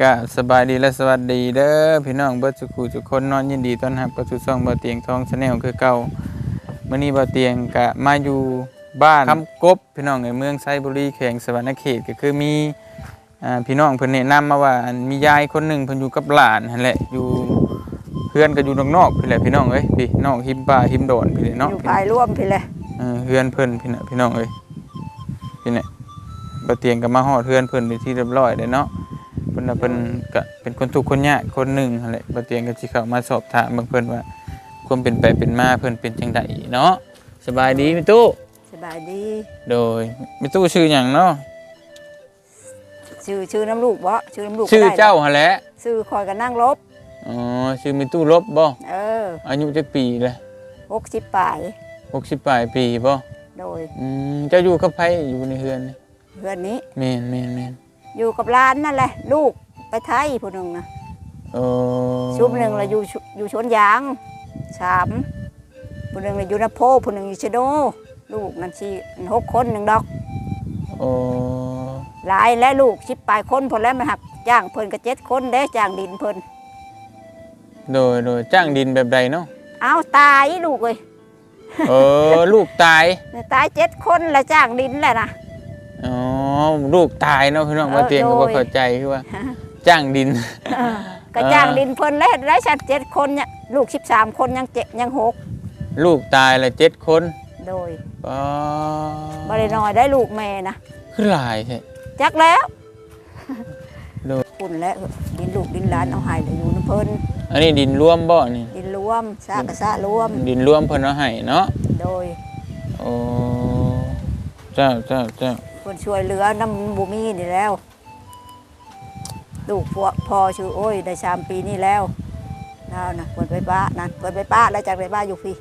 ก็สบายดีและสวัสดีเด้อพี่น้องเบิดสุขุทุกคนเนอนยินดีต้อนรับเข้าสู่ช่องบ่อเตียงทองชาแนลคือเก่ามื้อนี้บ่อเตียงก็มาอยู่บ้านคำกบพี่น้องในเมืองไซบุรีแขวงสวรรณเขตก็คือมีอ่าพี่น้องเพิ่นแนะนำมาว่าอันมียายคนหนึงเพิ่นอยู่กับหลานนั่นแหละอยู่เพื่อนก็อยู่นอกๆพี่แหละพี่น้องเอ้ยพี่น้องหิมป่าหิมโดนพี่เนาะอยู่ภายร่วมพี่เลยเออเพื่อนเพิ่นพี่น่ะพี่น้องเอ้ยพี่เนี่ยบ่เตียงก็มาฮอดเพื่อนเพิ่นเป็นที่เรียบร้อยเลยเนาะเพิ่นน่ะเพิ่นก็เป็นคนทุกข์คนยากคนหนึงนั่นแหละบ่เตียงก็สิเข้ามาสอบถามเบิ่งเพิ่นว่าความเป็นไปเป็นมาเพิ่นเป็นจังไดเนาะสบายดีมิตู้ สบายดีโดยมิตู้ชื่อหยังเนาะชื่อชื่อน้ำลูกบ่ชื่อน้ำลูกก็ชื่อได้เจ้าหั่นแหละชื่อคอยกันนั่งลบ อ๋อชื่อมิตู้ลบบ่เอออายุจักปีเลยหกสิบปลาย60ปลายปีบ่โดยอืมเจ้าอยู่กับไผอยู่ในเฮือนนี่เพื่อนนี้แม่นแม่นแม่น อยู่กับร้านนั่นแหละ ลูกไปไทยผู้หนึ่งนะโอ้ชุบหนึ่งเราอยู่ชุอยู่ชนยางสามผู้หนึ่งเราอยู่นาโพผู้หนึ่งอยู่ชะโด ลูกนั่นชีหกคนหนึ่งดอกโอ้หลายและลูกชิบปลายคนพอแล้วมันหักจ้างเพิ่นก็เจ็ดคนเด้จ้างดินเพิ่นโดยโดยจ้างดินแบบใดเนาะเอาตายลูกเลยเออ ลูกตาย ตายเจ็ดคนแล้วจ้างดินแหละนะ อ๋อลูกตายเนาะพี่น้องเออมาเตียงก็โดบ่ยเข้าใจคือว่า จ้างดิน เออก็จ้างดินเพิ่นแล้วได้ชัดเจ็ดคนเนี่ยลูกสิบสามคนยังเจ็ดยังหกลูกตายละเจ็ดคนโดยอ๋อบริน้อยได้ลูกแม่นะคือหลายใช่ จักแล้วโดย คุณแล้วดินลูกดินหลานเอาให้เลยอยู่น้ำเพิ่นอันนี้ดินร่วมบ่นี่ ดินรวมซากกะซะรวม ดินร่วมเพิ่นเอาให้เนาะโดยโอ้เจ้าเจ้าเจ้าเพิ่นช่วยเหลือน้ำบุมีนี่แล้ว ลูกพวกพอชื่อโอ้ยได้สามปีนี่แล้วแล้วนะเปิดไปป้านั่นเปิดไปป้าแล้วจากไปป้าอยู่พี่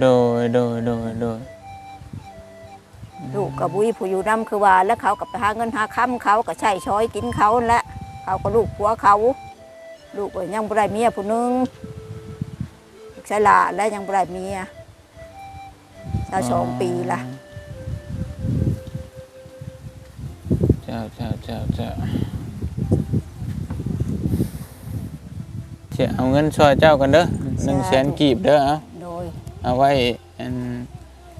โดยโดยโดยโดยลูกกับบุยผู้อยู่น้ำคือว่าแล้วเขากับไปหาเงินหาค้ำเขาก็ใช้ช้อยกินเขานั่นแหละเขาก็ลูกผัวเขา ลูกก็ยังบ่ได้เมียผู้หนึงลูกชายหลาและยังบ่ได้เมียชาวสองปีละ จ้าเจ้าเจ้าเจ้าเจ้าเอาเงินช่วยเจ้ากันเด้อหนึ่งแสนกีบเด้อเอาโดย เอาไว้อัน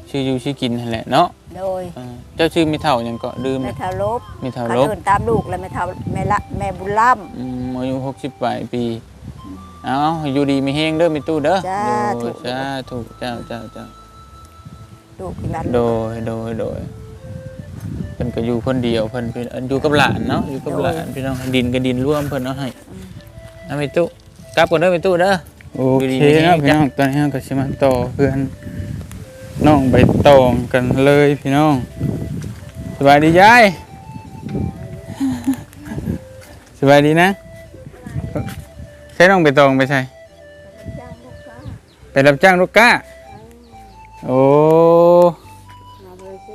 ชื่ออยู่ชื่อกินนั่นแหละเนาะโดยเออเจ้าชื่อมีเท่าหยังก็ดื่มแม่ทาลบมีเท่าเขาลบ เดินตามลูกแล้วแม่ทาแม่ละแม่บุญล่อืมอายุหกสิบปลายปี เอาอยู่ดีมีเฮงเด้อมีตู้เด้อจ้าโดถูยกจ้าถูกเจ้าเจ้าเจ้าำลูกอีหลานโดยโดยโดยเพิ่นก็อยู่คนเดียวเพิ่นเป็นอยู่กับหลานเนาะอยู่กับหลานพี่น้องดินกับดินร่วมเพิ่นเอาให้เอามีตู้กลับก่อนเด้อมีตู้เด้อโออยู่ดีเคมีแฮงนะพี่น้องตอนนี้เราก็สิมาต่อเพื่อนน้องใบตองกันเลยพี่น้องสบายดียายสบายดีนะใช่น้องใบตองไปใช่ไปรับจ้างลูกก้าโอ้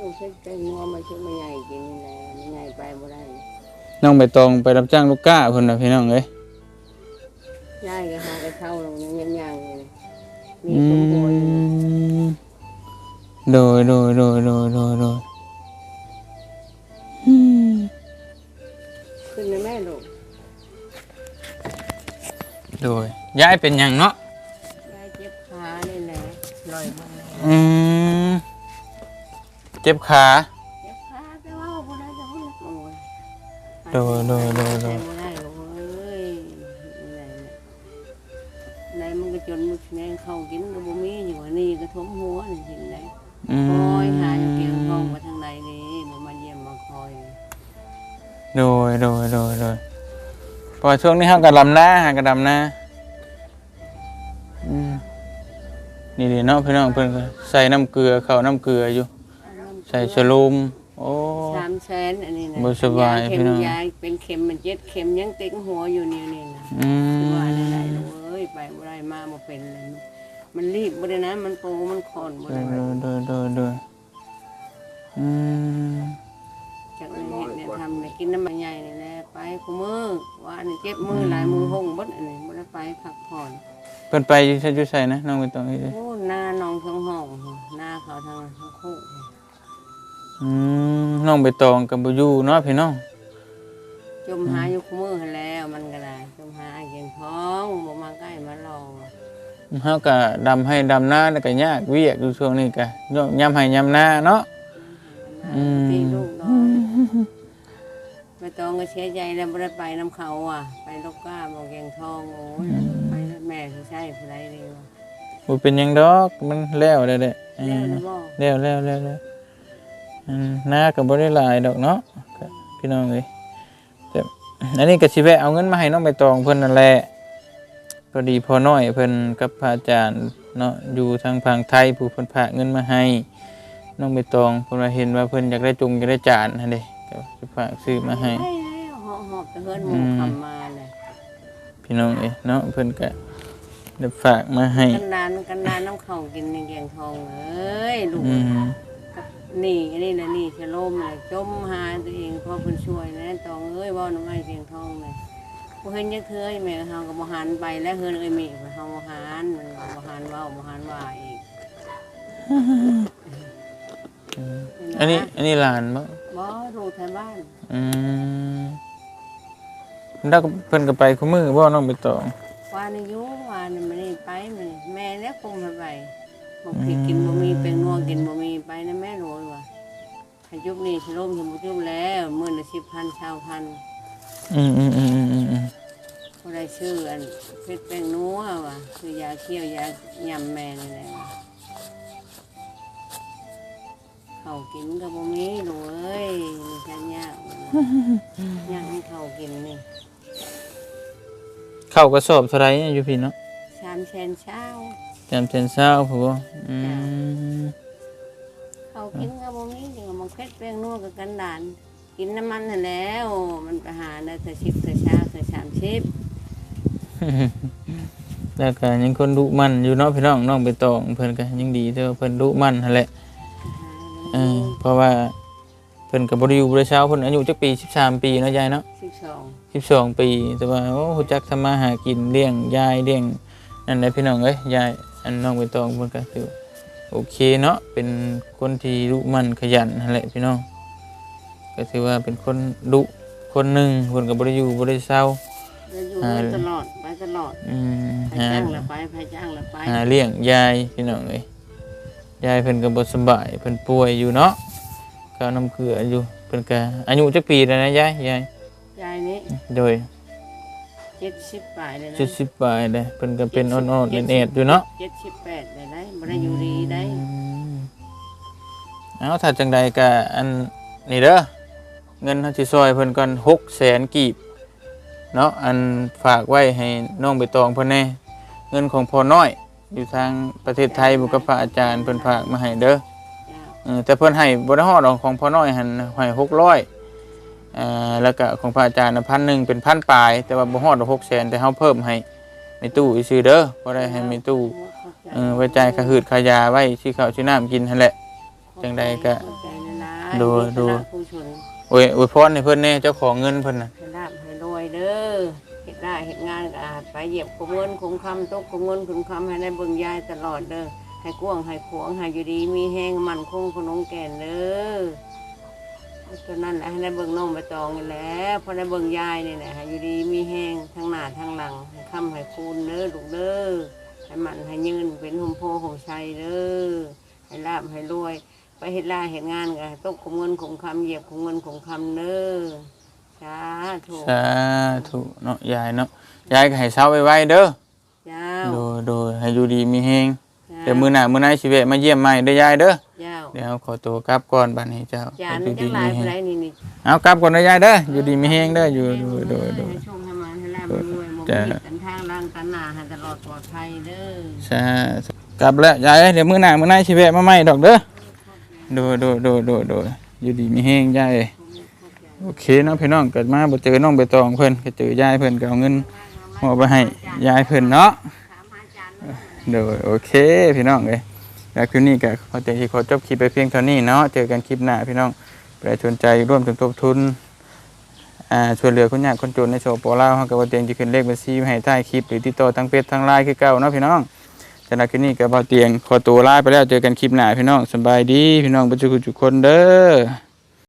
มาไปซื้อเช็ดใจงัวมาซื้อมาใหญ่กินนี่แหละไม่ใหญ่ไปบ่ได้น้องใบตองไปรับจ้างลูกก้าเพิ่นน่ะพี่น้องเอ้ยย่ายก็หากระเท่าลงยังยังยังเลยมีอืสมบูรณ์มโดยโดยโดยโดยโดยโดยอืมขึ้นเลยแม่ลูกโดยย้ายเป็นหยังเนาะย่ายเจ็บขานี่แหละลอยมาอืม เจ็บขา เจ็บขาแต่ว่าบ่ได้จะพูดโอ้ยโดยโดยโดยโดยบ่ได้ลูกเอ้ยไหนมันก็จนมึกแมงเข้ากินก็บ่มีอยู่อันนี้ก็ทมหัวนี่เห็นไหนอืมคอยหาอยู่เพียงห้องมาทางใดนี่มันมาเยี่ยมมาคอยโดยโดยโดยโดยเพอช่วงนี้เฮาก็ดำหน้าหากระดำหน้าอืมนี่เดี๋ยวเนาะพี่น้องเพิ่นก็ใส่น้ำเกลือเข้าน้ำเกลืออยู่ ใส่ชะลุมโอ้ สามแสนอันนี้นะบ่สบายเข็พี่มน้อง ยาเป็นเข็มมันเจ็ดเข็มยังติ๊งหัวอยู่นี่นี่นะอืมว่าได้ได้ลูกเอ้ยไปบ่ได้มาบ่เป็นเลยลูกมันรีบบ่ได้นะมันโตมันคอนบ่โดได้ยโดยโดยโดยอืมจากนั้นเฮ็ดเนี่ยทำเนี่ยกินน้ำมันใหญ่นี่แหละไปคุมือว่าอันนี้เจ็บมือหลายมือห้องเบดอันนี้บ่ได้ไปพักผ่อน เพิ่นไปอยู่ใส่อยู่ใส่นะน้องไปตองนี่เด้อโอ้หน้าน้องทั้งห้องหน้าเขาทั้งทั้งคู่ อืมน้องไปตองกับบ่อยู่เนาะพี่น้องจมหาอยู่คู่มือหั้นแล้วมันก็ได้จมหาเก่งท้องบ่มาใกล้มาลองเฮาก็ดำให้ดำหน้าแล้วก็ยากเวียกอยู่ช่วงนี้ก็ยามให้ยามหน้าเนาะอืมตีลูกน้อยไม่ต้องก็เสียใจแล้วบ่ได้ไปน้ำเขาอะ ไปลกก้าบอกเก่งทองโอ้ยไปแล้วแม่สิใช่ผู้ใดดีวะบ่เป็นหยังดอกมันแล้วได้เด้เอแล้วอนะบ่แล้วแล้วแล้วแล้วอืม หน้าก็บ่ได้หลายดอกเนาะก็พี่น้องเอ้ยแต่อันนี้ก็สิแวะเอาเงินมาให้น้องใบตองเพิ่นนั่นแหละพอดีพอน้อยเพิ่นกับพระอาจารย์เนาะอยู่ทางฝั่งไทยผู้เพิ่นฝากเงินมาให้น้องใบตองเพิ่นว่าเห็นว่าเพิ่นอยากได้จุงอยากได้จานนั่นเด้ก็สิฝากซื้อมาให้ไปแล้วหอบหอบแต่เฮือนหมูอืมคำมาเลยพี่น้องเอ้ยเนาะเพิ่นก็ได้ฝากมาให้กันนานกันนานน้ำเขากินในแกงทองเอ้ยลูก นี่อันนี้นะนี่ชะโลมเลยจมหาตัวเองพอเพิ่นช่วยนะตองเอ้ยว่าน้ำไม้แกงทองเลยผู้เห็นยักเทือยแม่เฮาก็บ่หันไปแล้วเฮือนเอ้ยแม่เฮาบ่หันมันบ่หันเว้าบ่หันว่าอีกอันนี้อันนี้หลานบ่บ่รู้ไทยบ้านอืมแล้วก็เพิ่นก็ไปคุมือบ่น้องใบตองว่านี่อยู่ว่านี่มันนี่ไปมันแม่แล้วคงมาไป บอกพี่กินบ่มีเป็นนัวกินบ่มีไปนะแม่รู้ว่าให้ยุบนี่ชะโลมชมยุบแล้วมื้อละ10,000 20,000อืมอืมอืมอืมอืมอืมเขาได้ชื่ออันเพชรแป้งนัวว่ะคือยาเคี่ยวยายำแม่นี่แหละว่ะเขากินกับบ่มีหนูเอ้ยมีแค่ยากยากให้เขากินนี่เข้ากระสอบเท่าไหร่อยู่พี่เนาะชามแชนเช้า จำเส้นเช้าผู้บ่อืมเขากินกับบ่มีจังว่ามันเพชรแป้งนัวกับกันดาน กินน้ำมันนั่นแล้ว มันไปหาได้เธอชิบเธอเช้าเธอสามชิบแล้วก็ยังคนดุมันอยู่เนาะพี่น้องน้องใบตองเพิ่นก็ยังดีเด้อเพิ่นดุมันนั่นแหละเออเพราะว่าเพิ่นก็บ่ได้อยู่บ่ได้เช้าเพิ่นอายุจักปี 13 ปีเนาะยายเนาะสิบสอง12 ปี แต่ว่าโอ้ฮู้จักทำมาหากินเลี้ยงยายเลี้ยงนั่นแหละพี่น้องเอ้ยยายอันน้องใบตองเพิ่นก็ถือโอเคเนาะเป็นคนที่ดุมันขยันนั่นแหละพี่น้องก็ถือว่าเป็นคนดุคนหนึงเพิ่นก็บ่ได้อยู่บ่ได้เช้าแล้วอยู่อ่าตลอดไปตลอดอืมไปหาจ้างละไปไปจ้างละไปหาเลี้ยงยายพี่น้องเอ้ยยายเพิ่นก็บ่สำบายเพิ่นป่วยอยู่เนาะก็เอาน้ำเกลืออยู่เพิ่นก็อายุจักปีแล้วนะยายยายยายนี่โดย เจ็ดสิบปลายเลยนะ70ปลายเลยเพิ่นก็เป็นอ่อนๆเอ็ดๆอยู่เนาะเจ็ดสิบแปดเลยได้บ่ได้อยู่ดีได้อืมเอาถ้าจังใดก็อันนี่เด้อเงินเฮาสิซอยเพิ่นก่อน600,000กีบเนาะอันฝากไว้ให้น้องใบตองเพิ่นแน่เงินของพ่อน้อย อยู่ทางประเทศไทยบุกพระอาจารย์เพิ่นฝากมาให้เด้อจ้าเออแต่เพิ่นให้บ่ได้ฮอดของของพ่อน้อยหันให้หกร้ อยอ่าแล้วก็ของพระอาจารย์พันหนึ่งเป็นพันปลาย แต่ว่าบ่ฮอดหกแสนแต่เฮาเพิ่มให้ในตู้อีซื่อเด้อบ่ได้ให้มีตู้เออไว้จ่ายค่าหืดค่ายาไว้ซื้อข้าวซื้อน้ำกินหั่นแหละ จังใดก็ขอบใจนะดูดูคณะผู้ชนโอ้ยอวยพรให้เพิ่นแน่เจ้าของเงินเพิ่นน่ะให้ลาบให้รวยเด้อเฮ็ดได้เฮ็ดงานก็อาจไปเหยียบขมเงินคงคำตกขมเงินคงคำให้ได้เบิ่งยายตลอดเด้อให้กว้างให้ขวางให้อยู่ดีมีแห้งมันคงขนมแก่นเด้อ ตัวนั้นแหละให้ได้เบิ่งน้องใบตองนี่แหละพอได้เบิ่งยายนี่แหละให้อยู่ดีมีแห้งทั้งหน้าทั้งหลังให้คำให้คูณเด้อลูกเด้อให้มันให้ยืนเป็นหุ่มโพของชัยเด้อให้ลาบให้รวย ไปเฮ็ดลาเฮ็ดงานก็ให้ตกขมเงินคงคำเหยียบขมเงินคงคำเด้อสาธุสาธุเนาะยายเนาะยายก็ให้เช้าไว้เด้อเจ้าโดยโดยให้อยู่ดีมีแฮงเจ้าเดี๋ยวมื้อหน้ามื้อไหนสิแวะมาเยี่ยมใหม่เด้อยายเด้อ เจ้า เดี๋ยวขอตัวกลับก่อนบัดนี้เจ้าจานให้อยู่จัดีงหลามียแฮผู้งใดนี่นี่เอากลับก่อนนะยายเด้ออยู่ดีมีแฮงเด้ออยู่ดูดูดูให้โชคให้มันให้ลาบให้รวยบ่จ้ามีกันทางล่างกันหน้าให้ตลอดปลอดภัยเด้อใช่กลับแล้วยายเอ้ยเดี๋ยวมื้อหน้ามื้อหน้าสิแวะมาใหม่ดอกเด้อดูดูดูดูดูอยู่ดีมีแฮงยายเอ้ยโอเคเนาะพี่น้องเกิดมาบ่เจอน้องใบตองเพิ่นก็เจอยายเพิ่นก็เอาเงินมอบไปให้ยายเพิ่นเนาะโดยโอเคพี่น้องเอ้ย แล้วคืนนี้ก็ขอแต่ที่ขอจบคลิปไปเพียงเท่านี้เนาะเจอกันคลิปหน้าพี่น้องใครสนใจร่วมสมทบทุนอ่าช่วยเหลือคนยากคนจนในโซโปลาวเฮาก็บ่เตียงจะขึ้นเลขบัญชีให้ใต้คลิปหรือติดต่อทางเฟซทางไลน์คือเก่าเนาะพี่น้องสำหรับคลิปนี้ก็บ่เตียงขอตัวลาไปแล้วเจอกันคลิปหน้าพี่น้องสบายดีพี่น้องเบ่จุกทุกคนเด้อ